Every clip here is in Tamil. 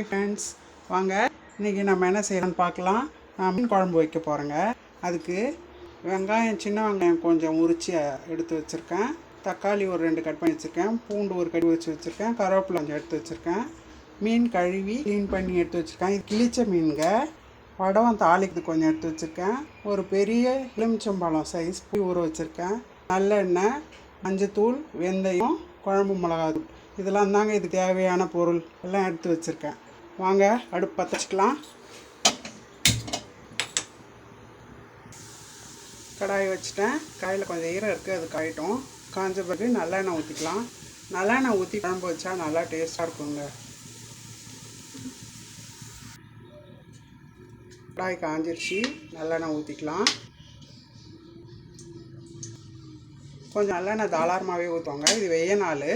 ஹாய் ஃப்ரெண்ட்ஸ் வாங்க இன்றைக்கி நம்ம என்ன செய்யலாம்னு பார்க்கலாம். நான் மீன் குழம்பு வைக்க போகிறேங்க அதுக்கு வெங்காயம் சின்ன வெங்காயம் கொஞ்சம் உரித்து எடுத்து வச்சுருக்கேன். தக்காளி ஒரு ரெண்டு கட் பண்ணி வச்சுருக்கேன். பூண்டு ஒரு கடி வச்சு வச்சுருக்கேன். கருவேப்பிலை கொஞ்சம் எடுத்து வச்சுருக்கேன். மீன் கழுவி க்ளீன் பண்ணி எடுத்து வச்சுருக்கேன். இது கிழிச்ச மீனுங்க. வடவம் தாளிக்கு கொஞ்சம் எடுத்து வச்சுருக்கேன். ஒரு பெரிய எலுமிச்சம்பழம் சைஸ் பூ ஊற வச்சுருக்கேன். நல்லெண்ணெய் மஞ்சத்தூள் வெந்தயம் குழம்பு மிளகாத்தூள். இதெல்லாம் தாங்க இதுக்கு தேவையான பொருள். எல்லாம் எடுத்து வச்சுருக்கேன். வாங்க அடுப்பு பற்ற வச்சுக்கலாம் கடாய் வச்சுட்டேன். காயில் கொஞ்சம் ஈரம் இருக்குது அது காயிட்டோம் காஞ்ச பிறகு நல்லெண்ணெய் ஊற்றிக்கலாம் நல்லெண்ணெய் ஊற்றி குழம்பு வச்சா நல்லா டேஸ்ட்டாக இருக்குங்க. கடாய் காஞ்சிருச்சு நல்லெண்ணெய் ஊற்றிக்கலாம் கொஞ்சம் நல்லெண்ணெய் தாளாரமாகவே ஊற்றுவாங்க இது வெய்ய நாள்.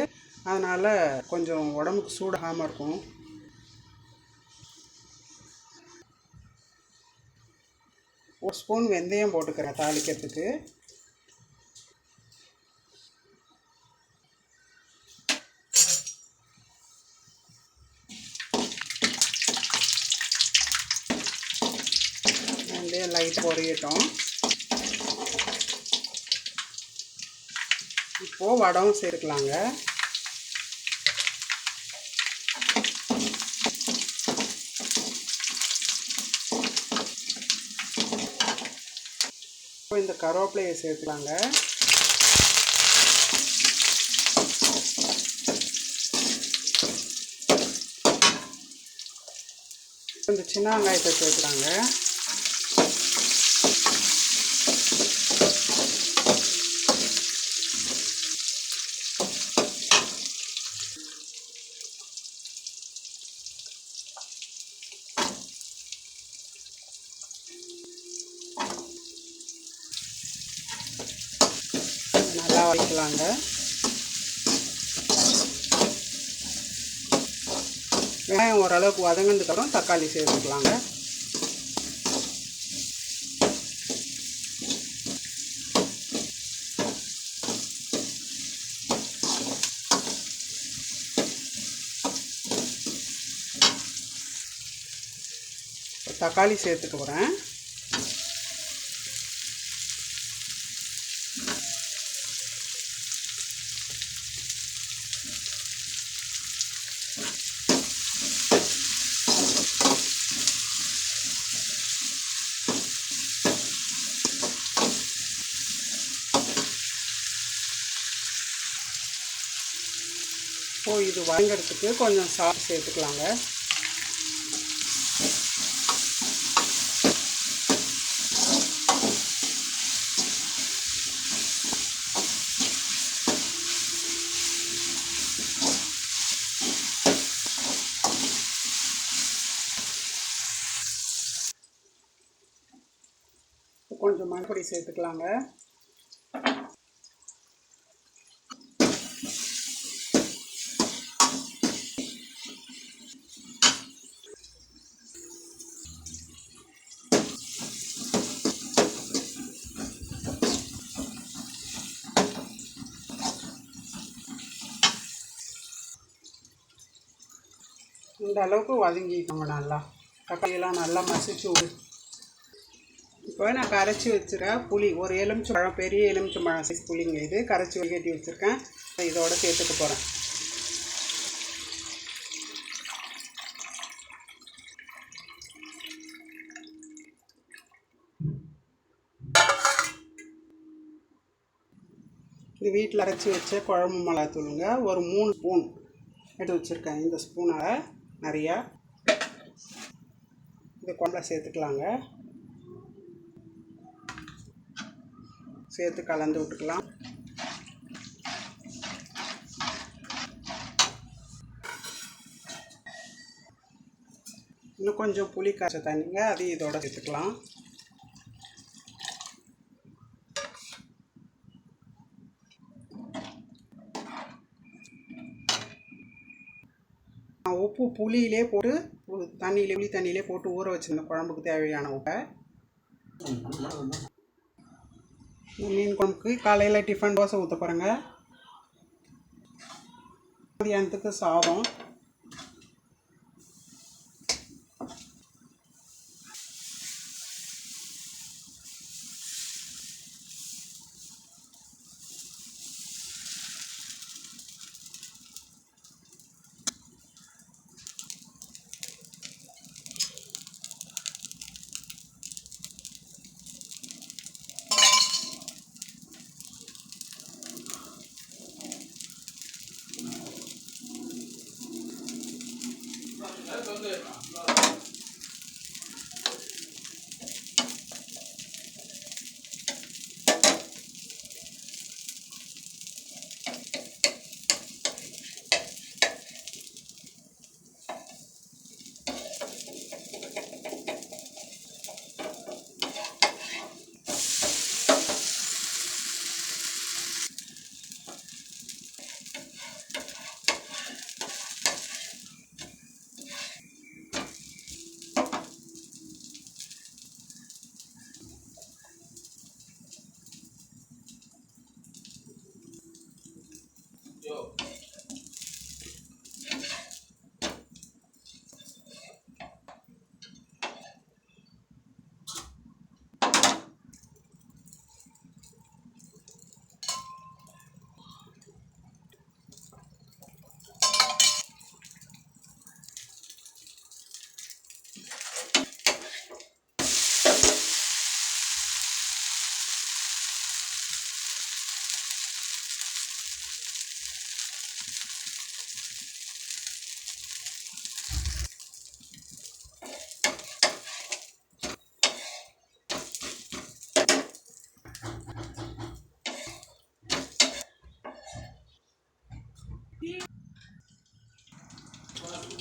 அதனால் கொஞ்சம் உடம்புக்கு சூடாகாமல் இருக்கும். ஒரு ஸ்பூன் வெந்தயம் போட்டுக்கிறேன் தாளிக்கிறதுக்கு. வெந்தயம் லைட் பொரியட்டும் இப்போது வடவும் சேர்க்கலாங்க. இப்போ இந்த கருவேப்பிலையை சேர்த்துக்கலாங்க. இந்த சின்ன வெங்காயத்தை சேர்த்துலாங்க நல்லா வதக்கலாங்க வெங்காயம் ஓரளவுக்கு வதங்கினதுக்கப்புறம் தக்காளி சேர்த்துக்கலாங்க. தக்காளி சேர்த்துக்க போகிறேன் இது வதங்கிறதுக்கு கொஞ்சம் சால்ட் சேர்த்துக்கலாங்க. கொஞ்சம் மண்பொடி சேர்த்துக்கலாங்க. இந்த அளவுக்கு வதங்கிக்கோங்க நல்லா. தக்காளியெல்லாம் நல்லா மசிச்சு விடு. இப்போ நான் கரைச்சி வச்சுருக்கேன் புளி ஒரு எலுமிச்சம்பழம் பெரிய எலுமிச்சம்பழம் சைஸ் புளிங்க இது. கரைச்சி வகட்டி வச்சுருக்கேன். இதோட சேர்த்துக்க போகிறேன் இது வீட்டில் அரைச்சி வச்ச குழம்பு மிளகாத்தூளுங்க. ஒரு மூணு ஸ்பூன் எடுத்து வச்சுருக்கேன் இந்த ஸ்பூனால். நிறையா. இது குழம்புல சேர்த்துக்கலாங்க. சேர்த்து கலந்து விட்டுக்கலாம். இன்னும் கொஞ்சம் புளி காய்ச்ச தண்ணிங்க அதையும் இதோட சேர்த்துக்கலாம். உப்பு புளியிலே போட்டு தண்ணியிலே புளி தண்ணியிலே போட்டு ஊற வச்சுருந்தேன். குழம்புக்கு தேவையான உப்பை. மீன் குழம்புக்கு காலையில் டிஃபன் தோசை ஊற்ற போகிறேங்க மதியானத்துக்கு சாதம். 相对吧。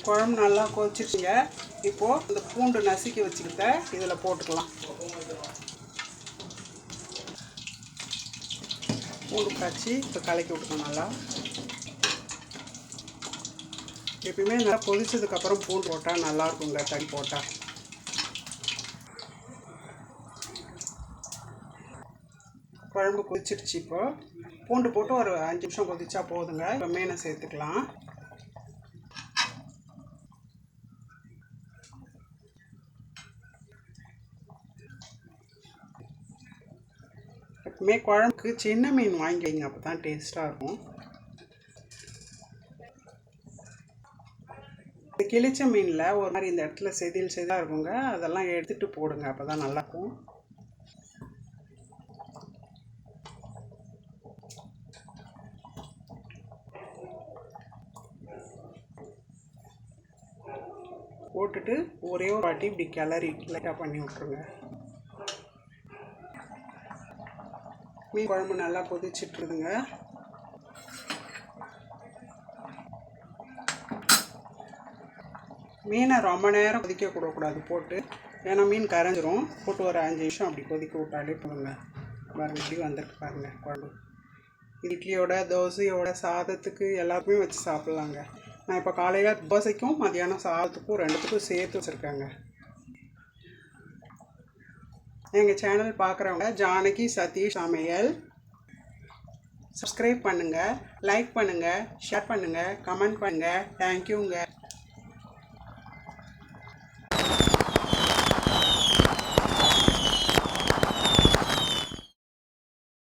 குழம்பு நல்லா கொதிச்சிருச்சுங்க. இப்போது இந்த பூண்டு நசுக்கி வச்சுக்கிட்ட இதில் போட்டுக்கலாம். பூண்டு காய்ச்சி இப்போ கலக்கி விட்டுக்கணும் நல்லா. எப்பயுமே நல்லா கொதிச்சதுக்கப்புறம் பூண்டு போட்டால் நல்லாயிருக்குங்க தனி தண்ணி போட்டால் குழம்பு கொதிச்சிருச்சு இப்போ. பூண்டு போட்டு ஒரு அஞ்சு நிமிஷம் கொதிச்சா போதுங்க. இப்போ மீனை சேர்த்துக்கலாம். எப்பவுமே குழம்புக்கு சின்ன மீன் வாங்கி வைங்க அப்போ தான் டேஸ்ட்டாக இருக்கும். இந்த கிழிச்ச மீனில் ஒரு மாதிரி இந்த இடத்துல செதில் செதாக இருக்குங்க அதெல்லாம் எடுத்துகிட்டு போடுங்க அப்போ தான் நல்லாயிருக்கும். போட்டுட்டு ஒரே ஒரு வாட்டி இப்படி கிளறி லைட்டாக பண்ணி விட்ருங்க மீன் குழம்பு நல்லா கொதிச்சிட்ருதுங்க மீனை ரொம்ப நேரம் கொதிக்க கூடக்கூடாது போட்டு. ஏன்னா மீன் கரைஞ்சிரும். போட்டு ஒரு அஞ்சு நிமிஷம் அப்படி கொதிக்க விட்டாலே போதுங்க. பாருங்க இப்படி வந்திருக்கு பாருங்க குழம்பு. இட்லியோட தோசையோட சாதத்துக்கு எல்லாருக்குமே வச்சு சாப்பிட்லாங்க. நான் இப்போ காலையில் தோசைக்கும் மதியானம் சாதத்துக்கும் ரெண்டுத்துக்கும் சேர்த்து வச்சுருக்கேங்க. எங்கள் சேனல் பார்க்குறவங்க ஜானகி சதீஷ் சமையல். சப்ஸ்கிரைப் பண்ணுங்கள் லைக் பண்ணுங்கள் ஷேர் பண்ணுங்கள் கமெண்ட் பண்ணுங்கள் தேங்க்யூங்க